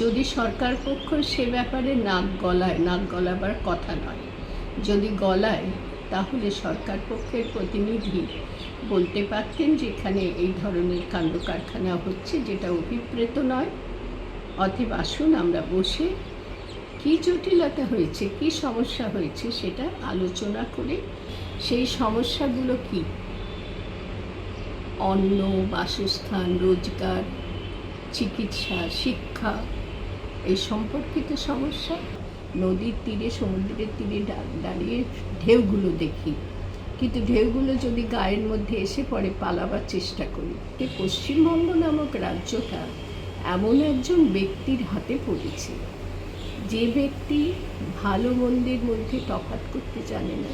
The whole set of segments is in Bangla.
যদি সরকার পক্ষ সে ব্যাপারে নাক গলায়, নাক গলাবার কথা নয়। যদি গলায়, তাহলে সরকার পক্ষের প্রতিনিধি বলতে পারতেন যে এখানে এই ধরনের কাণ্ড কারখানা হচ্ছে যেটা অভিপ্রেত নয়। অতএব আসুন আমরা বসে কী জটিলতা হয়েছে, কী সমস্যা হয়েছে সেটা আলোচনা করে সেই সমস্যাগুলো কী? অন্ন, বাসস্থান, রোজগার, চিকিৎসা, শিক্ষা এই সম্পর্কিত সমস্যা নদীর তীরে সমুদ্রের তীরে দাঁড়িয়ে ঢেউগুলো দেখি। কিন্তু ঢেউগুলো যদি গায়ের মধ্যে এসে পড়ে পালাবার চেষ্টা করি। পশ্চিমবঙ্গ নামক রাজ্যটা এমন একজন ব্যক্তির হাতে পড়েছে। যে ব্যক্তি ভালো মন্দের মধ্যে তফাৎ করতে জানে না।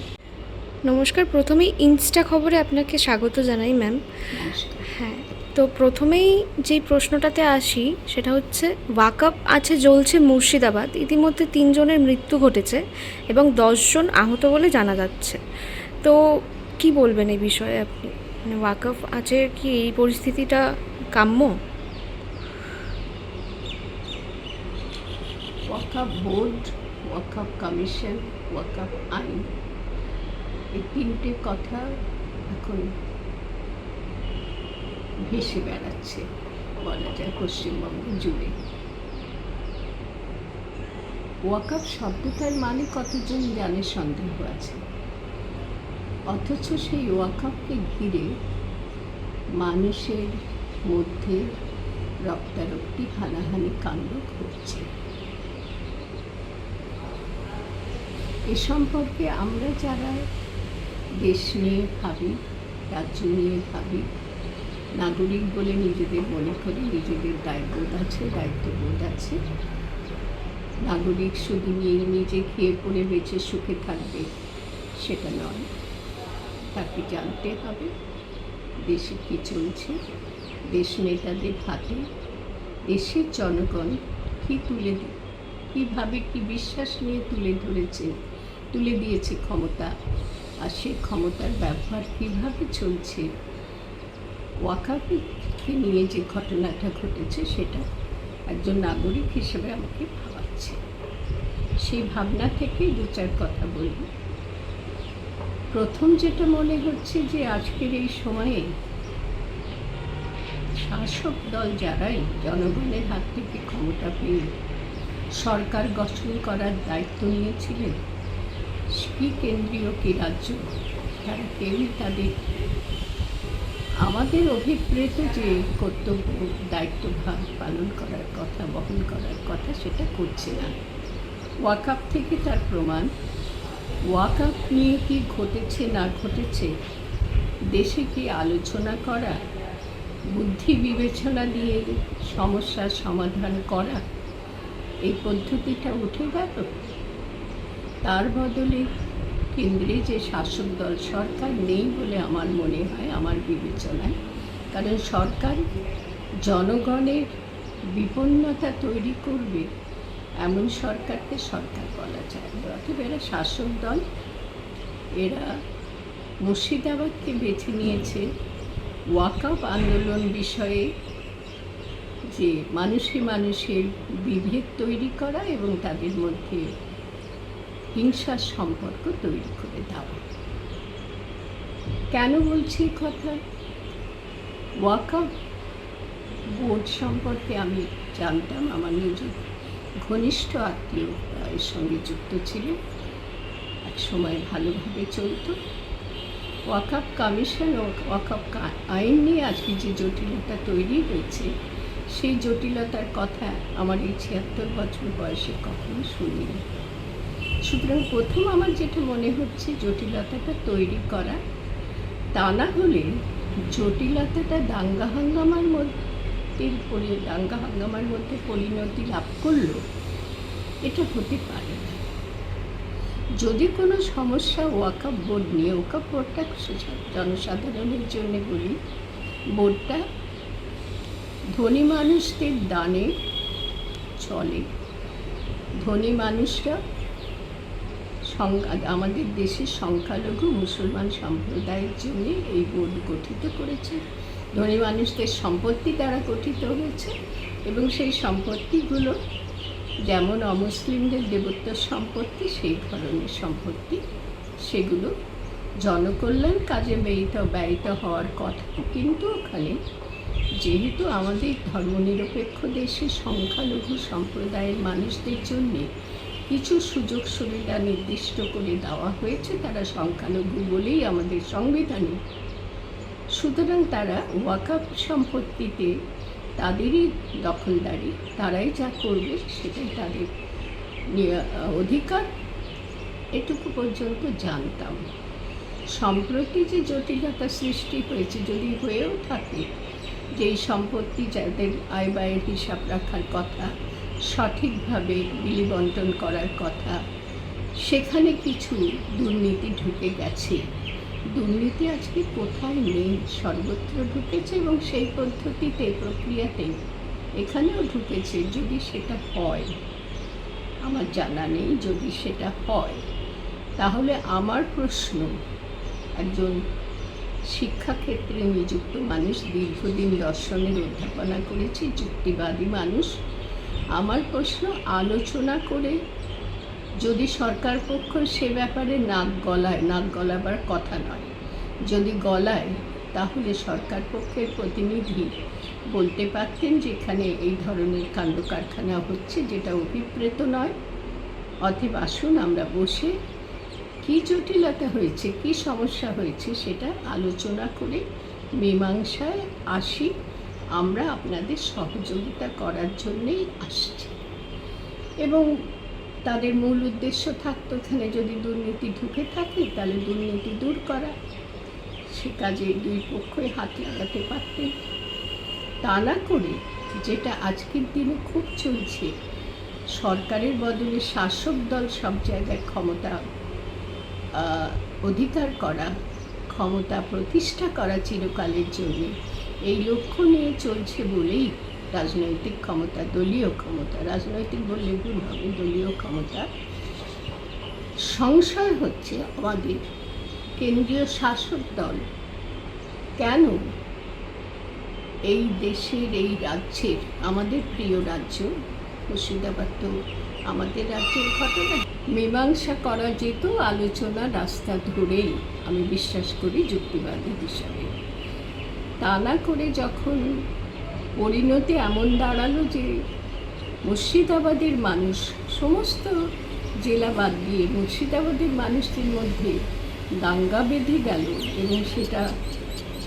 নমস্কার প্রথমেই ইনস্টা খবরে আপনাকে স্বাগত জানাই ম্যাম হ্যাঁ তো প্রথমেই যেই প্রশ্নটাতে আসি, সেটা হচ্ছে, ওয়াকআপ আছে, জ্বলছে মুর্শিদাবাদ। ইতিমধ্যে তিনজনের মৃত্যু ঘটেছে এবং দশজন আহত বলে জানা যাচ্ছে। তো কি বলবেন এই বিষয়ে আপনি? মানে ওয়াকআপ আছে কি এই পরিস্থিতিটা কাম্য? ওয়াকাফ বোর্ড ওয়াকাফ কমিশন ওয়াকাফ আইন, এই তিনটে কথা এখন ভেসে বেড়াচ্ছে। বলা যায় পশ্চিমবঙ্গ জুড়ে। ওয়াকাফ শব্দটার মানে কতজন জানে সন্দেহ আছে। অথচ সেই ওয়াকাফকে ঘিরে মানুষের মধ্যে রক্তারক্তি, হানাহানি, কাণ্ড ঘটছে। এ সম্পর্কে আমরা যারা দেশ নিয়ে ভাবি, রাজ্য নিয়ে ভাবি নাগরিক বলে নিজেদের মনে করি নিজেদের দায়বোধ আছে, দায়িত্ববোধ আছে। নাগরিক শুধু নিয়ে নিজে খেয়ে পড়ে বেঁচে সুখে থাকবে সেটা নয়, তাকে জানতে হবে দেশে কী চলছে, দেশ নেতাদের হাতে, দেশের জনগণ কী তুলে কীভাবে কি বিশ্বাস নিয়ে তুলে ধরেছে, তুলে দিয়েছে ক্ষমতা, আর সেই ক্ষমতার ব্যবহার কীভাবে চলছে ওয়াকাফিকে নিয়ে যে ঘটনাটা ঘটেছে সেটা একজন নাগরিক হিসেবে আমাকে ভাবাচ্ছে। সেই ভাবনা থেকেই দু চার কথা বলব। প্রথম যেটা মনে হচ্ছে যে আজকের এই সময়ে শাসক দল যারাই জনগণের হাত থেকে ক্ষমতা পেয়ে সরকার গঠন করার দায়িত্ব নিয়েছিলেন, কি কেন্দ্রীয়, কি রাজ্য, তারা কেউই তাদের আমাদের অভিপ্রেত যে কর্তব্য, দায়িত্বভার পালন করার কথা, বহন করার কথা, সেটা করছে না। ওয়াকআপ থেকে তার প্রমাণ, ওয়াকআপ নিয়ে কি ঘটেছে, না ঘটেছে, দেশে কি আলোচনা করা, বুদ্ধি বিবেচনা দিয়ে সমস্যার সমাধান করা, এই পদ্ধতিটা উঠে গেল? তার বদলে কেন্দ্রে যে শাসক দল সরকার নেই বলে আমার মনে হয়, আমার বিবেচনায় কারণ সরকার জনগণের বিপন্নতা তৈরি করবে এমন সরকারকে সরকার বলা যায়। অতএব এরা শাসক দল, এরা মুর্শিদাবাদকে বেছে নিয়েছে ওয়াকআপ আন্দোলন বিষয়ে যে মানুষে মানুষের বিভেদ তৈরি করা এবং তাদের মধ্যে হিংসার সম্পর্ক তৈরি করে দেওয়া কেন বলছি কথা? ওয়াকআপ বোর্ড সম্পর্কে আমি জানতাম, আমার নিজের ঘনিষ্ঠ আত্মীয় এর সঙ্গে যুক্ত ছিল। এক সময় ভালোভাবে চলতো। ওয়াকআপ কমিশন ও ওয়াকআপ কা- আইন নিয়ে আজকে যে জটিলতা তৈরি হয়েছে, সেই জটিলতার কথা আমার এই ছিয়াত্তর বছর বয়সে কখনো শুনিনি। সুতরাং প্রথম আমার যেটা মনে হচ্ছে জটিলতাটা তৈরি করা, তা না হলে জটিলতাটা দাঙ্গা হাঙ্গামার মধ্যে দাঙ্গা হাঙ্গামার মধ্যে পরিণতি লাভ করল, এটা হতে পারে যদি কোনো সমস্যা ওয়াকাপ বোর্ড নিয়ে ওয়াকাপ বোর্ডটা জনসাধারণের জন্য বলি, বোর্ডটা ধনী মানুষদের দানে চলে। ধনী মানুষরা আমাদের দেশের সংখ্যালঘু মুসলমান সম্প্রদায়ের জন্য এই বোর্ড গঠিত করেছে। ধনী মানুষদের সম্পত্তি দ্বারা গঠিত হয়েছে এবং সেই সম্পত্তিগুলো যেমন অমুসলিমদের দেবত্ব সম্পত্তি, সেই ধরনের সম্পত্তি, সেগুলো জনকল্যাণ কাজে ব্যয়িত ব্যয়িত হওয়ার কথা। কিন্তু ওখানে যেহেতু আমাদের ধর্মনিরপেক্ষ দেশে সংখ্যালঘু সম্প্রদায়ের মানুষদের জন্যে কিছু সুযোগ সুবিধা নির্দিষ্ট করে দেওয়া হয়েছে, তারা সংখ্যালঘু বলেই আমাদের সংবিধানে। সুতরাং তারা ওয়াকাপ সম্পত্তিতে তাদেরই দখলদারি, তারাই যা করবে সেটাই তাদের অধিকার। এটুকু পর্যন্ত জানতাম। সম্প্রতি যে জটিলতা সৃষ্টি হয়েছে, যদি হয়েও থাকে, যে এই সম্পত্তি যাদের আয় ব্যয়ের হিসাব রাখার কথা সঠিকভাবে বিলি বন্টন করার কথা। সেখানে কিছু দুর্নীতি ঢুকে গেছে। দুর্নীতি আজকে কোথায় নেই? সর্বত্র ঢুকেছে এবং সেই পদ্ধতিতে প্রক্রিয়াতে এখানেও ঢুকেছে যদি সেটা হয়। আমার জানা নেই যদি সেটা হয়। তাহলে আমার প্রশ্ন, একজন শিক্ষাক্ষেত্রে নিযুক্ত মানুষ দীর্ঘদিন দর্শনের অধ্যাপনা করেছে, যুক্তিবাদী মানুষ আমার প্রশ্ন আলোচনা করে যদি সরকার পক্ষ সে ব্যাপারে নাক গলায়, নাক গলাবার কথা নয়, যদি গলায়, তাহলে সরকার পক্ষের প্রতিনিধি বলতে পারতেন যেখানে এই ধরনের কাণ্ড কারখানা হচ্ছে যেটা অভিপ্রেত নয়। অতএব আসুন আমরা বসে কী জটিলতা হয়েছে, কী সমস্যা হয়েছে সেটা আলোচনা করে মীমাংসায় আসি। আমরা আপনাদের সহযোগিতা করার জন্যেই আসছি। এবং তাদের মূল উদ্দেশ্য থাকতো এখানে যদি দুর্নীতি ঢুকে থাকে, তাহলে দুর্নীতি দূর করা। সে কাজে দুই পক্ষই হাত লাগাতে পারতেন। তা না করে যেটা আজকের দিনে খুব চলছে, সরকারের বদলে শাসক দল সব জায়গায় ক্ষমতা অধিকার করা ক্ষমতা প্রতিষ্ঠা করা চিরকালের জন্য। এই লক্ষ্য নিয়ে চলছে বলেই রাজনৈতিক ক্ষমতা, দলীয় ক্ষমতা। রাজনৈতিক বললে ভুল হবে, দলীয় ক্ষমতা সংশয় হচ্ছে আমাদের। কেন্দ্রীয় শাসক দল কেন এই দেশের, এই রাজ্যের, আমাদের প্রিয় রাজ্য মুর্শিদাবাদ তো আমাদের রাজ্যের ঘটনা। মীমাংসা করা যেত আলোচনা রাস্তা ধরেই। আমি বিশ্বাস করি যুক্তিবাদী হিসাবে। তা না করে যখন পরিণতি এমন দাঁড়াল যে মুর্শিদাবাদের মানুষ, সমস্ত জেলা বাদ দিয়ে মুর্শিদাবাদের মানুষদের মধ্যে দাঙ্গা বেঁধে গেল এবং সেটা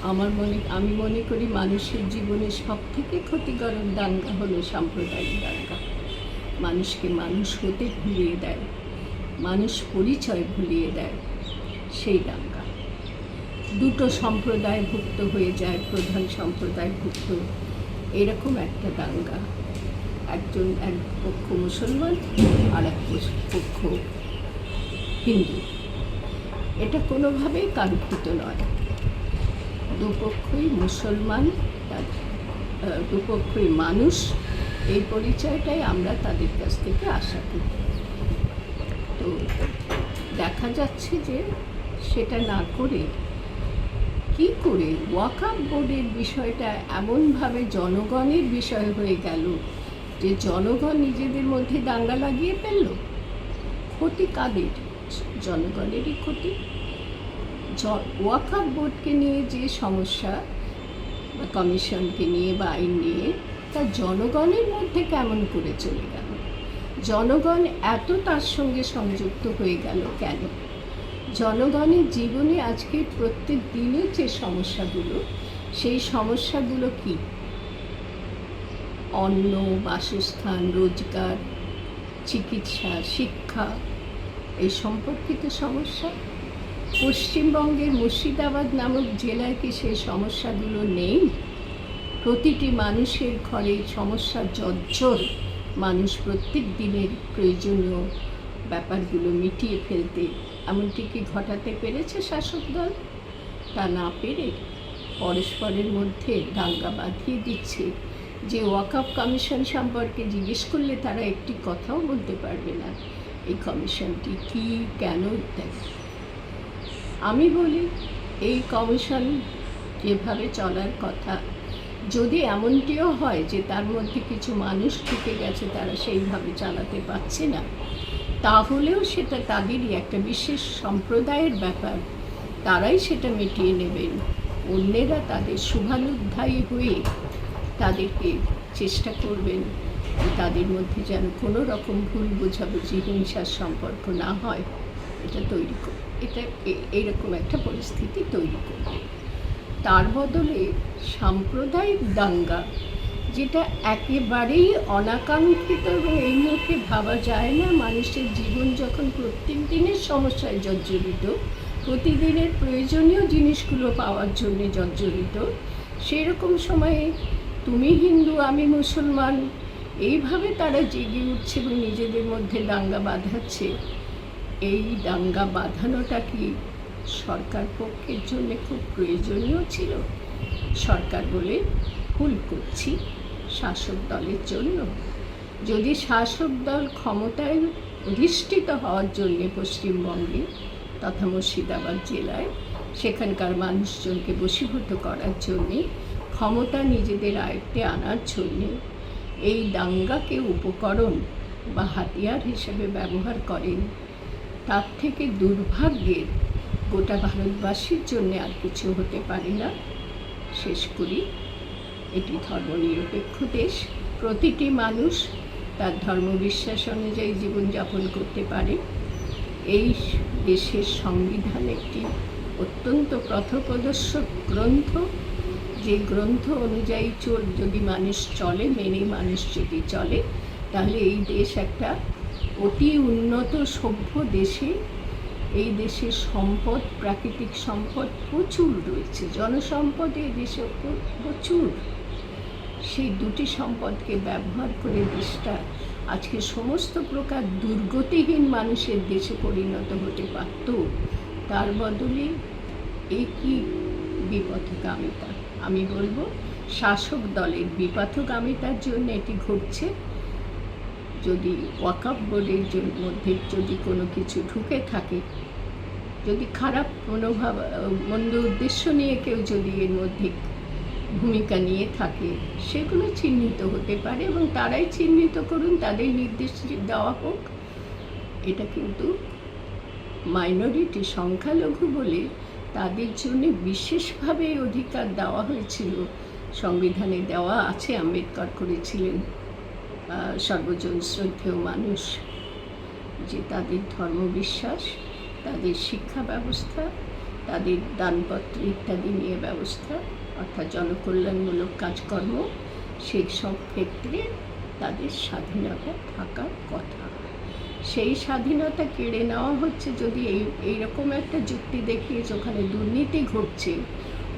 আমার মনে, আমি মনে করি মানুষের জীবনে সব থেকে ক্ষতিকারক দাঙ্গা হলো সাম্প্রদায়িক দাঙ্গা। মানুষকে মানুষ হতে ভুলিয়ে দেয়, মানুষ পরিচয় ভুলিয়ে দেয়, সেই দাঙ্গা দুটো সম্প্রদায় ভুক্ত হয়ে যায়, প্রধান সম্প্রদায় ভুক্ত। এরকম একটা দাঙ্গা একজন এক পক্ষ মুসলমান আর এক পক্ষ- হিন্দু। এটা কোনোভাবেই কাঙ্ক্ষিত নয়। দুপক্ষই মুসলমান দুপক্ষই মানুষ এই পরিচয়টাই আমরা তাদের কাছ থেকে আশা করি। তো দেখা যাচ্ছে যে সেটা না করে কি করে ওয়াকাপ বোর্ডের বিষয়টা এমনভাবে জনগণের বিষয় হয়ে গেল যে জনগণ নিজেদের মধ্যে দাঙ্গা লাগিয়ে ফেলল? ক্ষতি কাদের? জনগণেরই ক্ষতি। ওয়াকাপ বোর্ডকে নিয়ে যে সমস্যা বা কমিশনকে নিয়ে বা আইন নিয়ে জনগণের মধ্যে কেমন করে চলে গেল? জনগণ এত তার সঙ্গে সংযুক্ত হয়ে গেল কেন? জনগণের জীবনে আজকে প্রত্যেক দিনের যে সমস্যাগুলো, সেই সমস্যাগুলো কি? অন্ন, বাসস্থান, রোজগার, চিকিৎসা, শিক্ষা, এই সম্পর্কিত সমস্যা? পশ্চিমবঙ্গের মুর্শিদাবাদ নামক জেলায় কি সেই সমস্যাগুলো নেই? প্রতিটি মানুষের ঘরে সমস্যা জর্জর মানুষ প্রত্যেক দিনের প্রয়োজনীয় ব্যাপারগুলো মিটিয়ে ফেলতে এমনটি কি ঘটাতে পেরেছে শাসক দল? তা না পেরে পরস্পরের মধ্যে দাঙ্গা বাঁধিয়ে দিচ্ছে যে ওয়াকআপ কমিশন সম্পর্কে জিজ্ঞেস করলে তারা একটি কথাও বলতে পারবে না। এই কমিশনটি কি, কেন ইত্যাদি। আমি বলি, এই কমিশন যেভাবে চলার কথা যদি এমনটিও হয় যে তার মধ্যে কিছু মানুষ ঢুকে গেছে তারা সেইভাবে চালাতে পারছে না, তাহলেও সেটা তাদেরই একটা বিশেষ সম্প্রদায়ের ব্যাপার। তারাই সেটা মিটিয়ে নেবেন। অন্যেরা তাদের শুভানুধ্যায়ী হয়ে তাদেরকে চেষ্টা করবেন তাদের মধ্যে যেন কোনো রকম ভুল বোঝাবুঝি, হিংসার সম্পর্ক না হয়। এটা তৈরি এটা এইরকম একটা পরিস্থিতি তৈরি করবে। তার বদলে সাম্প্রদায়িক দাঙ্গা, যেটা একেবারেই অনাকাঙ্ক্ষিত এবং এই মুহূর্তে ভাবা যায় না। মানুষের জীবন যখন প্রত্যেক দিনের সমস্যায় জর্জরিত, প্রতিদিনের প্রয়োজনীয় জিনিসগুলো পাওয়ার জন্যে জর্জরিত, সেরকম সময়ে তুমি হিন্দু, আমি মুসলমান, এইভাবে তারা জেগে উঠছে এবং নিজেদের মধ্যে দাঙ্গা বাঁধাচ্ছে। এই দাঙ্গা বাঁধানোটা কি সরকার পক্ষের জন্য খুব প্রয়োজনীয় ছিল। সরকার বলে ভুল করছি শাসক দলের জন্য। যদি শাসক দল ক্ষমতায় অধিষ্ঠিত হওয়ার জন্যে পশ্চিমবঙ্গে তথা মুর্শিদাবাদ জেলায় সেখানকার মানুষজনকে বশীভূত করার জন্যে ক্ষমতা নিজেদের আয়ত্তে আনার জন্যে এই দাঙ্গাকে উপকরণ বা হাতিয়ার হিসেবে ব্যবহার করেন, তার থেকে দুর্ভাগ্যের গোটা ভারতবাসীর জন্য আর কিছু হতে পারে না। শেষ করি। এটি ধর্মনিরপেক্ষ দেশ। প্রতিটি মানুষ তার ধর্মবিশ্বাস অনুযায়ী জীবনযাপন করতে পারে। এই দেশের সংবিধান একটি অত্যন্ত পথপ্রদর্শক গ্রন্থ। যে গ্রন্থ অনুযায়ী চোর যদি মানুষ চলে, মেনে মানুষ যদি চলে, তাহলে এই দেশ একটা অতি উন্নত, সভ্য দেশে এই দেশের সম্পদ, প্রাকৃতিক সম্পদ প্রচুর রয়েছে। জনসম্পদ এই দেশে প্রচুর। সেই দুটি সম্পদকে ব্যবহার করে দেশটা আজকে সমস্ত প্রকার দুর্গতিহীন মানুষের দেশে পরিণত হতে পারত। তার বদলে এই কি বিপথগামিতা? আমি বলব, শাসক দলের বিপথগামিতার জন্য এটি ঘটছে। যদি ওয়াকাপ বোর্ডের মধ্যে যদি কোনো কিছু ঢুকে থাকে, যদি খারাপ মনোভাব, মন্দ উদ্দেশ্য নিয়ে কেউ যদি এর মধ্যে ভূমিকা নিয়ে থাকে, সেগুলো চিহ্নিত হতে পারে এবং তারাই চিহ্নিত করুন, তাদের নির্দেশ দেওয়া হোক, এটা কিন্তু মাইনরিটি সংখ্যালঘু বলে তাদের জন্য বিশেষভাবে অধিকার দেওয়া হয়েছিল, সংবিধানে দেওয়া আছে, আম্বেদকর করেছিলেন। সর্বজন শ্রদ্ধেয় মানুষ যে তাদের ধর্মবিশ্বাস, তাদের শিক্ষা ব্যবস্থা, তাদের দানপত্র ইত্যাদি নিয়ে ব্যবস্থা, অর্থাৎ জনকল্যাণমূলক কাজকর্ম, সেই সব ক্ষেত্রে তাদের স্বাধীনতা থাকার কথা। সেই স্বাধীনতা কেড়ে নেওয়া হচ্ছে যদি এই এইরকম একটা যুক্তি দেখিয়ে ওখানে দুর্নীতি ঘটছে,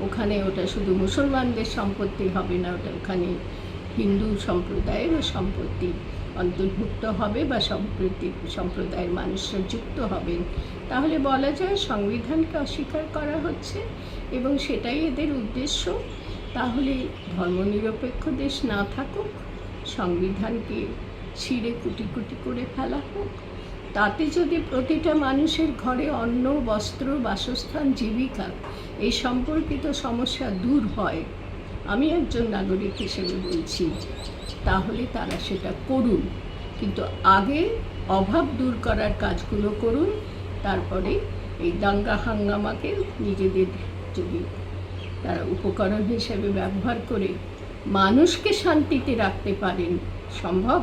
ওখানে ওটা শুধু মুসলমানদের সম্পত্তি হবে না, ওটা ওখানে হিন্দু সম্প্রদায়েরও সম্পত্তি অন্তর্ভুক্ত হবে বা সম্প্রতি সম্প্রদায়ের মানুষরা যুক্ত হবেন তাহলে বলা যায় সংবিধানকে অস্বীকার করা হচ্ছে এবং সেটাই এদের উদ্দেশ্য। তাহলে ধর্মনিরপেক্ষ দেশ না থাকুক, সংবিধানকে ছিঁড়ে কুটি কুটি করে ফেলা হোক। তাতে যদি প্রতিটা মানুষের ঘরে অন্ন, বস্ত্র, বাসস্থান, জীবিকা এই সম্পর্কিত সমস্যা দূর হয় আমি একজন নাগরিক হিসেবে বলছি, তাহলে তারা সেটা করুন। কিন্তু আগে অভাব দূর করার কাজগুলো করুন, তারপরে এই দাঙ্গা হাঙ্গামাকে নিজেদের যদি তারা উপকরণ হিসেবে ব্যবহার করে মানুষকে শান্তিতে রাখতে পারেন, সম্ভব?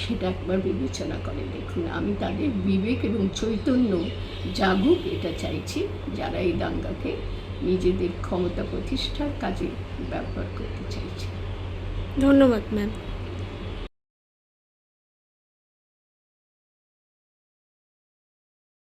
সেটা একবার বিবেচনা করে দেখুন। আমি তাদের বিবেক এবং চৈতন্য জাগুক, এটা চাইছি, যারা এই দাঙ্গাকে নিজেদের ক্ষমতা প্রতিষ্ঠার কাজে ব্যবহার করতে চাইছি। ধন্যবাদ ম্যাম